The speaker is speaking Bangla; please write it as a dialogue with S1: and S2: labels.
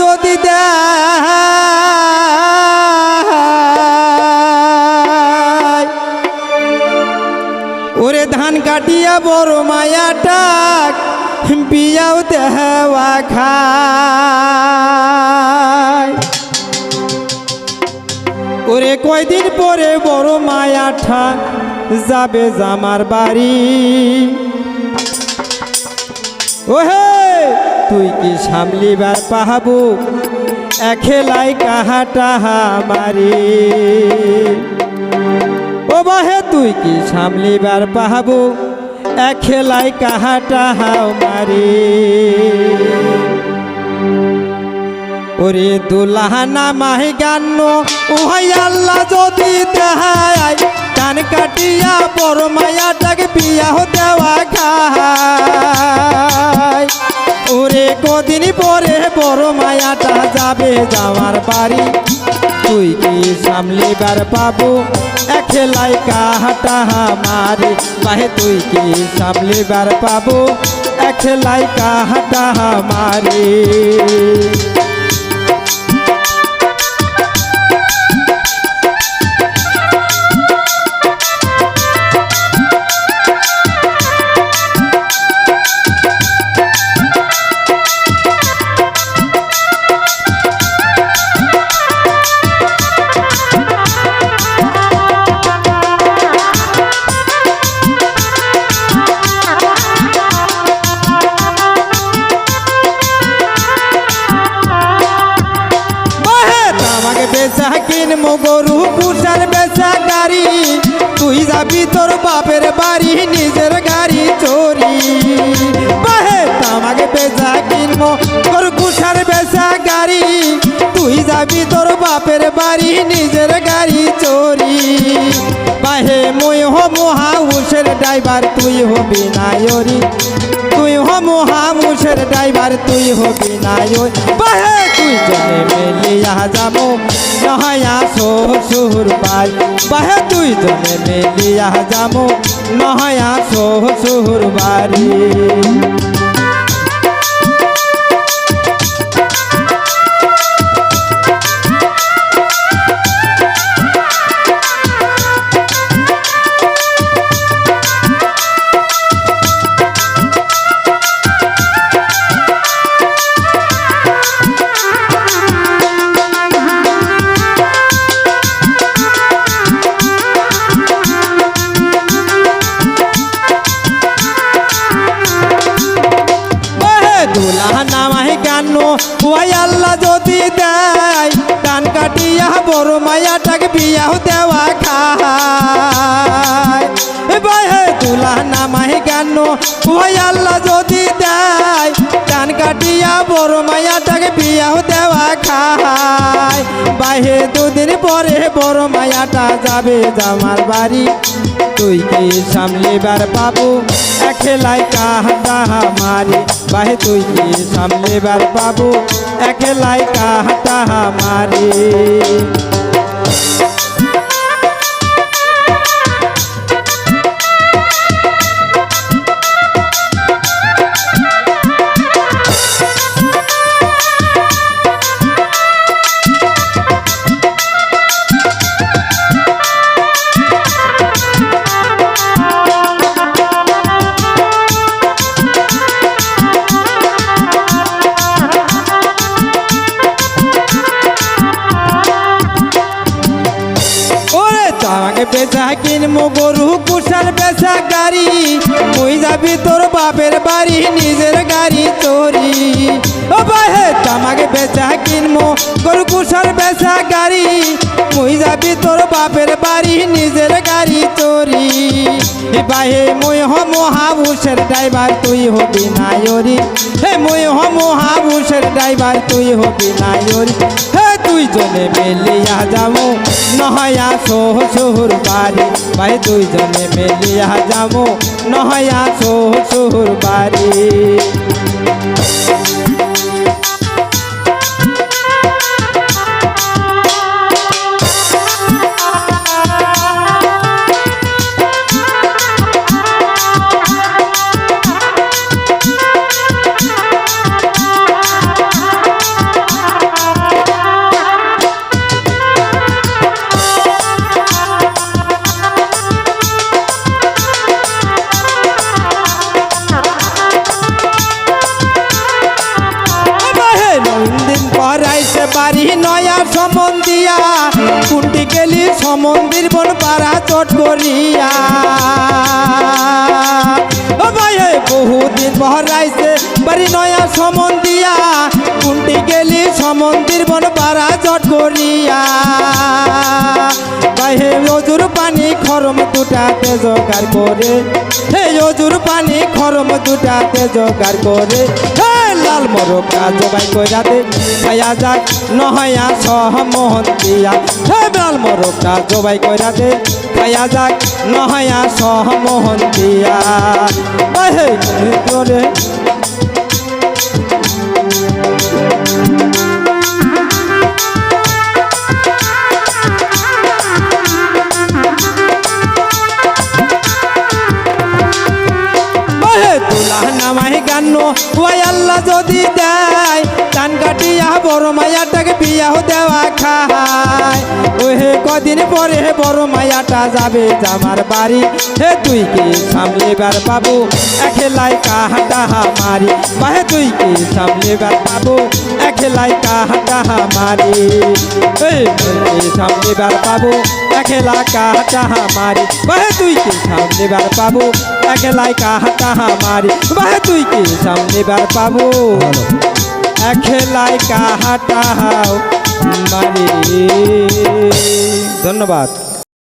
S1: যদি ওরে ধান কাটিয়া বড় মায়াটাক বিয়াও দেওয়া খায়। ওরে কয়দিন পরে বড় মায়াঠা যাবে জামার বাড়ি। ওহে তুই কি সামলিবার পাহাবু? এখেলাই কাহা টাহা মারি? ও বাহে তুই কি সামলিবার পাহাবু? এখেলাই কাহা টাহা মারি? ওরে দুলাহানা মাহি গান্ন ওহাই আল্লাহ যদি দেহায় যাবে যাওয়ার বাড়ি। তুই কি সামলিবার পাবো? এখেলাই কাহাটা মারি বাহে তুই কি সামলিবার পাবো? এখেলাই কাহাটা মারি কিনবো গরু পুষার বেচা গাড়ি। তুই যাবি তোর বাপের বাড়ি, নিজের গাড়ি চোরি। আমাকে বেচা কিনবো গরু পুষার বেচা গাড়ি। তুই যাবি তোর বাপের বাড়ি, নিজের গাড়ি চোরি। বাহে, মই হো মহাউসের ড্রাইভার, তুই হবি নায়রি। তুই হো মহামুসের ড্রাইভার, তুই হবি নায়র বাহে, তুই জনে মেলিয়া যাব। নহয়া শ্বশুর বাই বাহে, তুই জনে মেলিয়া যাব। নহয়া শ্বশুর বাড়ি ওই আল্লাহ যদি দেয় কান কাটিয়া বড় মায়াটাকে বিয়াহ দেওয়া খায়। বাহে দুলাহ নামাহি গান্ন ওই আল্লাহ যদি দেয় কান কাটিয়া বড় মায়াটাকে বিয়াহ দেওয়া খায়। বাহে দুদিন পরে বড় মায়াটা যাবে জামার বাড়ি। তুই কি সামলেবার পাবো একেলাই কাহাটা মারি। বাহে তুই কি সামলেবার পাবো একেলাই কাহাটা মারি। তাকে বেচা কিনবো গরু কুষার বেচা গাড়ি। তুই যাবি তোর বাপের বাড়ি, নিজের গাড়ি চোরি। ও বাহে তামাকে বেচা কিনবো গরু কুষার বেচা গাড়ি। তুই যাবি তোর বাপের বাড়ি, নিজের গাড়ি চোরি। এ বাহে মই হ মহাভূষের ড্রাইভার, তুই হবি নায়রি। হে, মই হ মহাভূষের ড্রাইভার, তুই হবি নায়রি। হে তুই জনে মেলিয়া যাব নহয়া শ্বশুর বাড়ি। ভাই দুইজনে মেলিয়া যাব নহয়া শ্বশুর বাড়ি। গেলি সমন্দির বন পাড়া চট করিয়া ও ভাই বহুদিন বহরাইছে বাড়ি নয়া সমন দিয়া কুন্টি গেলি সমন্দির বন পাড়া চট করিয়া ভাই, হে অজুর পানি খরম দুটাতে জোগাড় করে। হে অজুর পানি খরম দুটাতে জোগাড় করে। লাল মরকা জবাই কইরা দে খায়া যাক নহয়া সহমোহন দিয়া হে মরো মরকা জবাই কইরা দে খায়া যাক নহয়া সহমোহন দিয়া হে ওই আল্লাহ যদি দেয় টান কাটিয়া বড় মায়াটাকে বিয়াহ দেওয়া খায়। ওহে, কদিন পরে বড় মায়াটা যাবে জামার বাড়ি। হে, তুই কি সামলেবার বাবু? একেলাই কাহাটা মারি। বাহে তুই কি সামলেবার বাবু? একেলাই কাহাটা মারি। এই, তুই কি সামলেবার বাবু? একেলা কাহাটা মারি বাহে তুই কি সামলেবার পাবো? একেলাই কাহাটা মারি বাহে তুই কি সামলেবার পাবো? একেলাই কাহাটা মারি ধন্যবাদ।